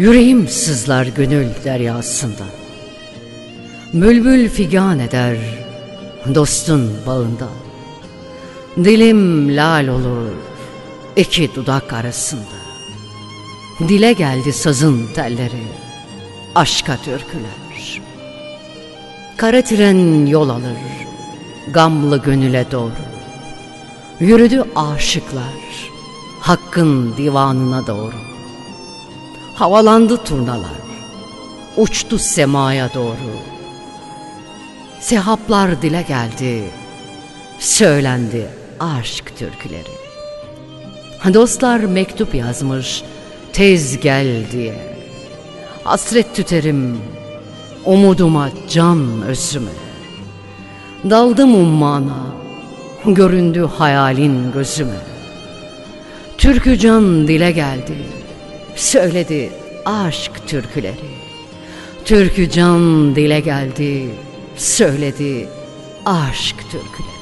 Yüreğim sızlar gönül deryasında. Bülbül figan eder dostun bağında. Dilim lal olur iki dudak arasında. Dile geldi sazın telleri Aşka türküler. Kara tren yol alır Gamlı gönüle doğru. Yürüdü aşıklar Hakkın divanına doğru Havalandı turnalar. Uçtu semaya doğru. Sehaplar dile geldi. Söylendi aşk türküleri. Dostlar mektup yazmış Tez gel diye. Hasret tüterim Umuduma can özüme Daldım ummana Göründü hayalin gözüme. Türkü can dile geldi Söyledi aşk türküleri. Türkü can dile geldi Söyledi aşk türküleri